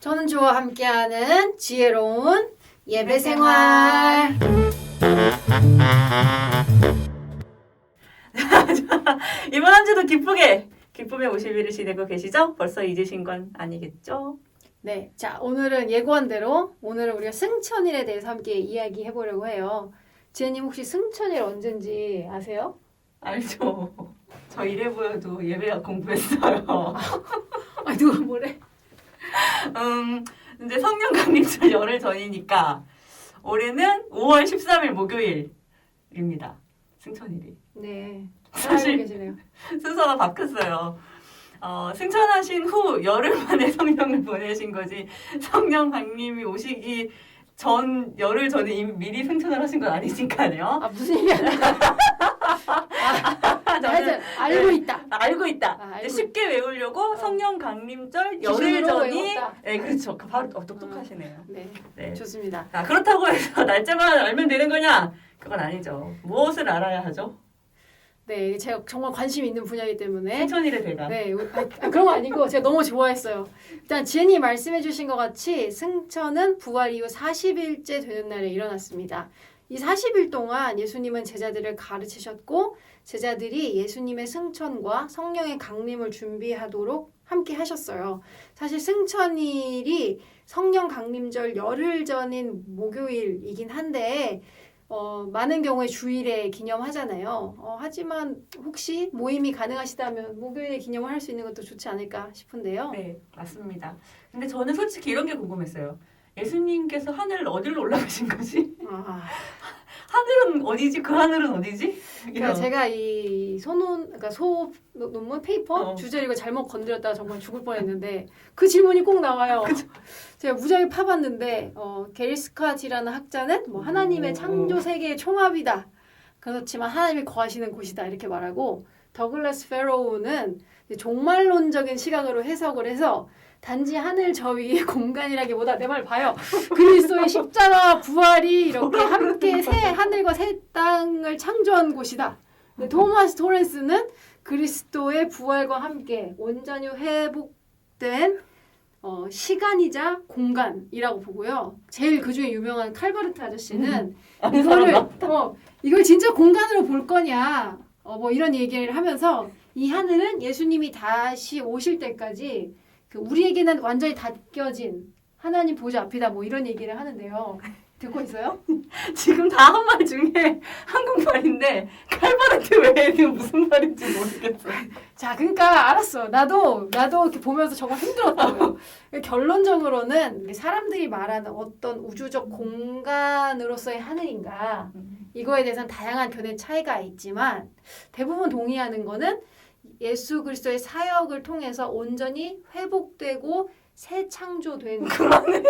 전주와 함께하는 지혜로운 예배 생활. 이번 한 주도 기쁘게 기쁨의 50일을 지내고 계시죠? 벌써 잊으신 건 아니겠죠? 네, 자 오늘은 예고한 대로 오늘은 우리가 승천일에 대해서 함께 이야기해 보려고 해요. 지혜님 혹시 승천일 언젠지 아세요? 알죠. 저 이래 보여도 예배학 공부했어요. 아 누가 뭐래? 음, 이제 성령 강림절 열흘 전이니까 올해는 5월 13일 목요일입니다. 승천일이. 네, 사실-. 순서가 바뀌었어요. 어, 승천하신 후 열흘 만에 성령을 보내신 거지 성령 강림이 오시기 전 열흘 전에 이미 미리 승천을 하신 건 아니니까요. 아 무슨 얘기야? 아, 하여튼 알고 있다. 알고 있다. 아, 알고 쉽게 외우려고 어. 성령 강림절 열흘 전이. 네 그렇죠. 바로 어, 똑똑하시네요. 네, 네. 좋습니다. 아, 그렇다고 해서 날짜만 알면 되는 거냐? 그건 아니죠. 무엇을 알아야 하죠? 네, 제가 정말 관심 있는 분야이기 때문에 승천일의 대가. 네, 아, 아, 그런 거 아니고 제가 너무 좋아했어요. 일단 지혜님 말씀해주신 것 같이 승천은 부활 이후 40일째 되는 날에 일어났습니다. 이 40일 동안 예수님은 제자들을 가르치셨고 제자들이 예수님의 승천과 성령의 강림을 준비하도록 함께 하셨어요. 사실 승천일이 성령 강림절 열흘 전인 목요일이긴 한데 어, 많은 경우에 주일에 기념하잖아요. 어, 하지만 혹시 모임이 가능하시다면 목요일에 기념을 할 수 있는 것도 좋지 않을까 싶은데요. 네, 맞습니다. 근데 저는 솔직히 이런 게 궁금했어요. 예수님께서 하늘 어디로 올라가신 거지? 아, 하늘은 어디지? 그 하늘은 어디지? 그러니까. 제가 이 소논, 그러니까 소 노- 논문 페이퍼 어. 주제를 이거 잘못 건드렸다가 정말 죽을 뻔했는데 그 질문이 꼭 나와요. 제가 무지하게 파봤는데 어, 게리 스캇이라는 학자는 뭐 하나님의 오. 창조 세계의 총합이다. 그렇지만 하나님이 거하시는 곳이다 이렇게 말하고 더글라스 페로우는 종말론적인 시각으로 해석을 해서 단지 하늘 저 위의 공간이라기보다 내 말 봐요. 그리스도의 십자가 부활이 이렇게 함께 새 하늘과 새 땅을 창조한 곳이다. 근데 토마스 토렌스는 그리스도의 부활과 함께 온전히 회복된 어, 시간이자 공간이라고 보고요. 제일 그 중에 유명한 칼바르트 아저씨는 아는 이거를. 어, 이걸 진짜 공간으로 볼 거냐 어, 뭐 이런 얘기를 하면서 이 하늘은 예수님이 다시 오실 때까지 그 우리에게는 완전히 닫혀진 하나님 보좌 앞이다 뭐 이런 얘기를 하는데요. 듣고 있어요? 지금 다 한 말 중에 한국말인데 칼바르트 외에는 무슨 말인지 모르겠어요. 자, 그러니까 알았어. 나도 나도 이렇게 보면서 정말 힘들었다고요. 결론적으로는 사람들이 말하는 어떤 우주적 공간으로서의 하늘인가 이거에 대해서는 다양한 견해 차이가 있지만 대부분 동의하는 거는 예수 그리스도의 사역을 통해서 온전히 회복되고 새 창조된 그만해.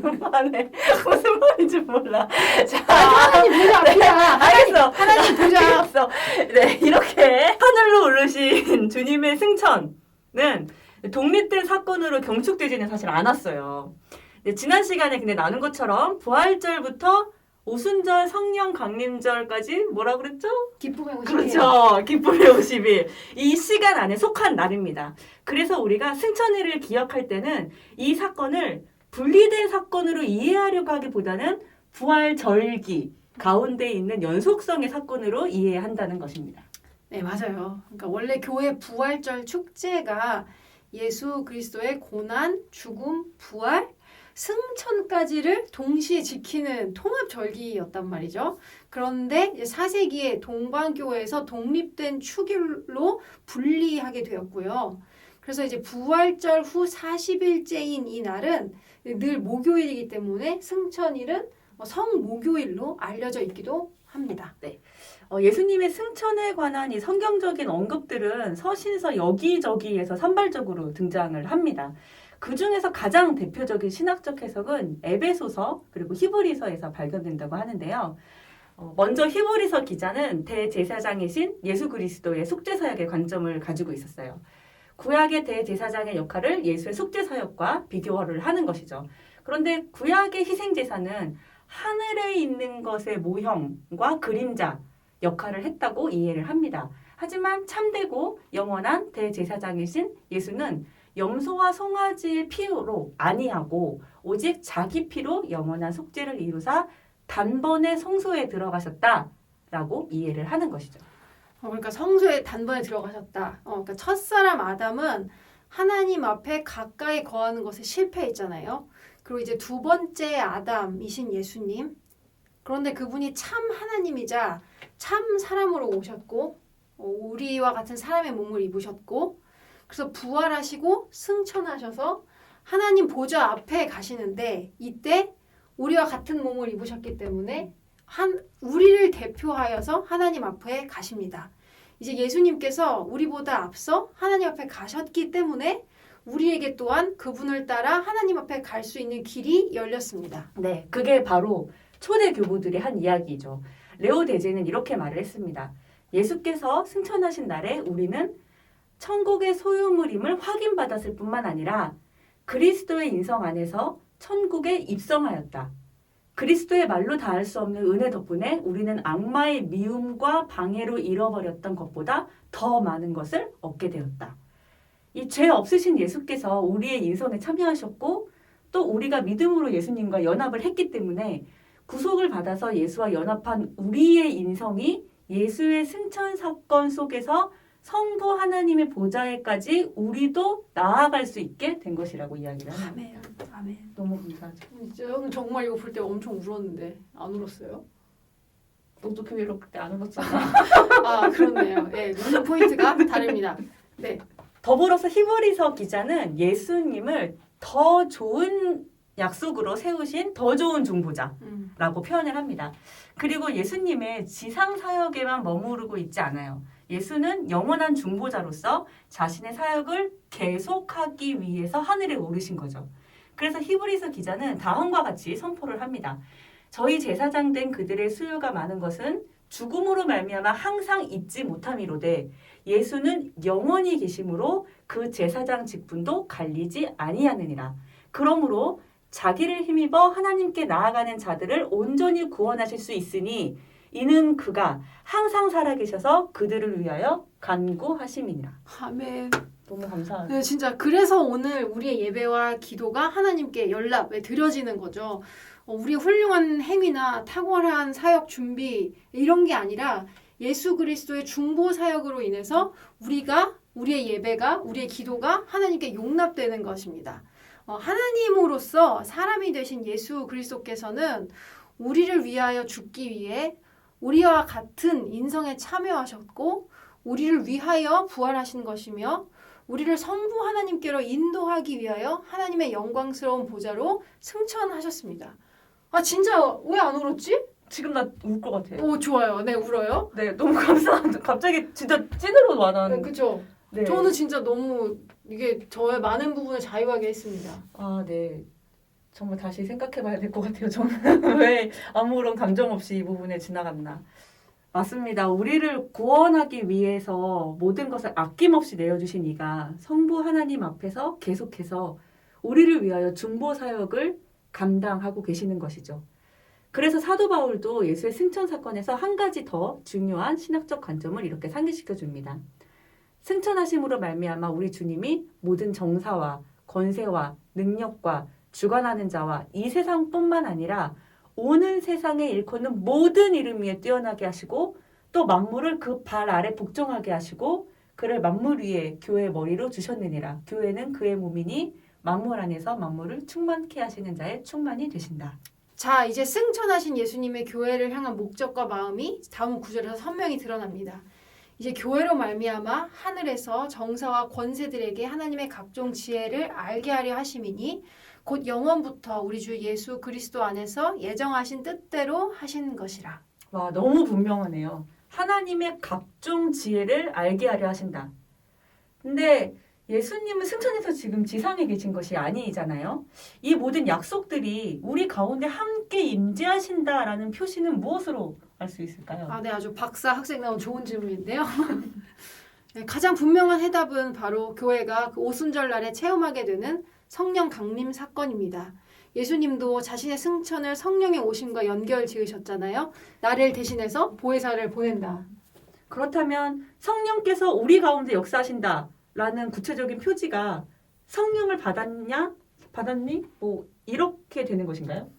그만해. 무슨 말인지 몰라. 자, 하나님 보좌 앞이야. 알겠어. 하나님 앞. 알겠어. 네, 이렇게 하늘로 오르신 주님의 승천은 독립된 사건으로 경축되지는 사실 않았어요. 네, 지난 시간에 근데 나눈 것처럼 부활절부터 오순절, 성령 강림절까지 뭐라 그랬죠? 기쁨의 오십일. 그렇죠. 기쁨의 50일. 이 시간 안에 속한 날입니다. 그래서 우리가 승천일을 기억할 때는 이 사건을 분리된 사건으로 이해하려고 하기보다는 부활절기 가운데 있는 연속성의 사건으로 이해한다는 것입니다. 네, 맞아요. 그러니까 원래 교회 부활절 축제가 예수 그리스도의 고난, 죽음, 부활, 승천까지를 동시에 지키는 통합 절기였단 말이죠. 그런데 4세기에 동방교회에서 독립된 축일로 분리하게 되었고요. 그래서 이제 부활절 후 40일째인 이 날은 늘 목요일이기 때문에 승천일은 성목요일로 알려져 있기도 합니다. 어, 예수님의 승천에 관한 이 성경적인 언급들은 서신서 여기저기에서 산발적으로 등장을 합니다. 그 중에서 가장 대표적인 신학적 해석은 에베소서 그리고 히브리서에서 발견된다고 하는데요. 어, 먼저 히브리서 기자는 대제사장이신 예수 그리스도의 속죄 사역의 관점을 가지고 있었어요. 구약의 대제사장의 역할을 예수의 속죄 사역과 비교를 하는 것이죠. 그런데 구약의 희생 제사는 하늘에 있는 것의 모형과 그림자 역할을 했다고 이해를 합니다. 하지만 참되고 영원한 대제사장이신 예수는 염소와 송아지의 피로 아니하고 오직 자기 피로 영원한 속죄를 이루사 단번에 성소에 들어가셨다라고 이해를 하는 것이죠. 어, 그러니까 성소에 단번에 들어가셨다. 어, 그러니까 첫사람 아담은 하나님 앞에 가까이 거하는 것에 실패했잖아요. 그리고 이제 두 번째 아담이신 예수님. 그런데 그분이 참 하나님이자 참 사람으로 오셨고, 어, 우리와 같은 사람의 몸을 입으셨고, 그래서 부활하시고 승천하셔서 하나님 보좌 앞에 가시는데, 이때 우리와 같은 몸을 입으셨기 때문에 한 우리를 대표하여서 하나님 앞에 가십니다. 이제 예수님께서 우리보다 앞서 하나님 앞에 가셨기 때문에 우리에게 또한 그분을 따라 하나님 앞에 갈 수 있는 길이 열렸습니다. 네, 그게 바로 초대 교부들이 한 이야기죠. 레오 대제는 이렇게 말을 했습니다. 예수께서 승천하신 날에 우리는 천국의 소유물임을 확인받았을 뿐만 아니라 그리스도의 인성 안에서 천국에 입성하였다. 그리스도의 말로 다 할 수 없는 은혜 덕분에 우리는 악마의 미움과 방해로 잃어버렸던 것보다 더 많은 것을 얻게 되었다. 이 죄 없으신 예수께서 우리의 인성에 참여하셨고 또 우리가 믿음으로 예수님과 연합을 했기 때문에 구속을 받아서 예수와 연합한 우리의 인성이 예수의 승천 사건 속에서 성부 하나님의 보좌에까지 우리도 나아갈 수 있게 된 것이라고 이야기를 합니다. 아멘. 아멘. 너무 감사하죠. 저는 정말 이거 볼 때 엄청 울었는데 안 울었어요? 너도 교회로 그때 안 울었잖아. 아 그렇네요. 예, 눈 포인트가 다릅니다. 네. 더불어서 히브리서 기자는 예수님을 더 좋은 약속으로 세우신 더 좋은 중보자. 음. 라고 표현을 합니다. 그리고 예수님의 지상 사역에만 머무르고 있지 않아요. 예수는 영원한 중보자로서 자신의 사역을 계속하기 위해서 하늘에 오르신 거죠. 그래서 히브리서 기자는 다음과 같이 선포를 합니다. 저희 제사장 된 그들의 수요가 많은 것은 죽음으로 말미암아 항상 잊지 못함이로되 예수는 영원히 계심으로 그 제사장 직분도 갈리지 아니하느니라. 그러므로 자기를 힘입어 하나님께 나아가는 자들을 온전히 구원하실 수 있으니 이는 그가 항상 살아계셔서 그들을 위하여 간구하심이니라. 아멘. 너무 감사하죠. 네, 진짜 그래서 오늘 우리의 예배와 기도가 하나님께 연락에 드려지는 거죠. 어, 우리의 훌륭한 행위나 탁월한 사역 준비 이런 게 아니라 예수 그리스도의 중보 사역으로 인해서 우리가 우리의 예배가 우리의 기도가 하나님께 용납되는 것입니다. 어, 하나님으로서 사람이 되신 예수 그리스도께서는 우리를 위하여 죽기 위해 우리와 같은 인성에 참여하셨고 우리를 위하여 부활하신 것이며 우리를 성부 하나님께로 인도하기 위하여 하나님의 영광스러운 보좌로 승천하셨습니다. 아 진짜 왜 안 울었지? 지금 나 울 것 같아요. 오 좋아요. 네 울어요. 네, 너무 감사하죠. 갑자기 진짜 찐으로 네, 와닿는. 그죠. 네. 저는 진짜 너무 이게 저의 많은 부분을 자유하게 했습니다. 아, 네. 정말 다시 생각해봐야 될 것 같아요. 저는 왜 아무런 감정 없이 이 부분에 지나갔나. 맞습니다. 우리를 구원하기 위해서 모든 것을 아낌없이 내어주신 이가 성부 하나님 앞에서 계속해서 우리를 위하여 중보 사역을 감당하고 계시는 것이죠. 그래서 사도 바울도 예수의 승천 사건에서 한 가지 더 중요한 신학적 관점을 이렇게 상기시켜 줍니다. 승천하심으로 말미암아 우리 주님이 모든 정사와 권세와 능력과 주관하는 자와 이 세상뿐만 아니라 오는 세상에 일컫는 모든 이름 위에 뛰어나게 하시고 또 만물을 그 발 아래 복종하게 하시고 그를 만물 위에 교회의 머리로 주셨느니라. 교회는 그의 몸이니 만물 안에서 만물을 충만케 하시는 자의 충만이 되신다. 자 이제 승천하신 예수님의 교회를 향한 목적과 마음이 다음 구절에서 선명히 드러납니다. 이제 교회로 말미암아 하늘에서 정사와 권세들에게 하나님의 각종 지혜를 알게 하려 하심이니 곧 영원부터 우리 주 예수 그리스도 안에서 예정하신 뜻대로 하신 것이라. 와, 너무 분명하네요. 하나님의 각종 지혜를 알게 하려 하신다. 근데 예수님은 승천해서 지금 지상에 계신 것이 아니잖아요. 이 모든 약속들이 우리 가운데 함께 임재하신다라는 표시는 무엇으로 알 수 있을까요? 아, 네, 아주 박사 학생 나온 좋은 질문인데요. 네, 가장 분명한 해답은 바로 교회가 그 오순절 날에 체험하게 되는 성령 강림 사건입니다. 예수님도 자신의 승천을 성령의 오심과 연결 지으셨잖아요. 나를 대신해서 보혜사를 보낸다. 그렇다면 성령께서 우리 가운데 역사하신다라는 구체적인 표지가 성령을 받았냐? 받았니? 뭐 이렇게 되는 것인가요?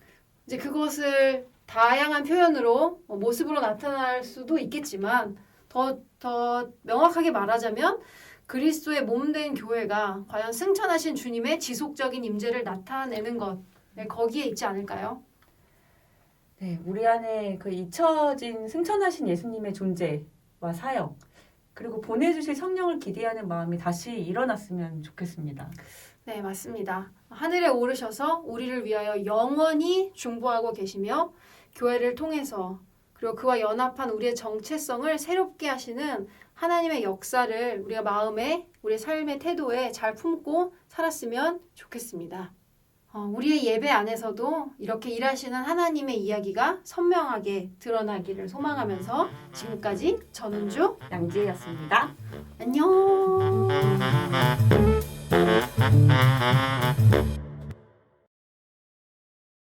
이제 그것을 다양한 표현으로 어, 모습으로 나타날 수도 있겠지만 더, 더 명확하게 말하자면 그리스도의 몸된 교회가 과연 승천하신 주님의 지속적인 임재를 나타내는 것 네, 거기에 있지 않을까요? 네, 우리 안에 그 잊혀진 승천하신 예수님의 존재와 사역 그리고 보내주실 성령을 기대하는 마음이 다시 일어났으면 좋겠습니다. 네, 맞습니다. 하늘에 오르셔서 우리를 위하여 영원히 중보하고 계시며 교회를 통해서 그리고 그와 연합한 우리의 정체성을 새롭게 하시는 하나님의 역사를 우리가 마음에 우리의 삶의 태도에 잘 품고 살았으면 좋겠습니다. 어, 우리의 예배 안에서도 이렇게 일하시는 하나님의 이야기가 선명하게 드러나기를 소망하면서 지금까지 전은주 양지혜였습니다. 안녕.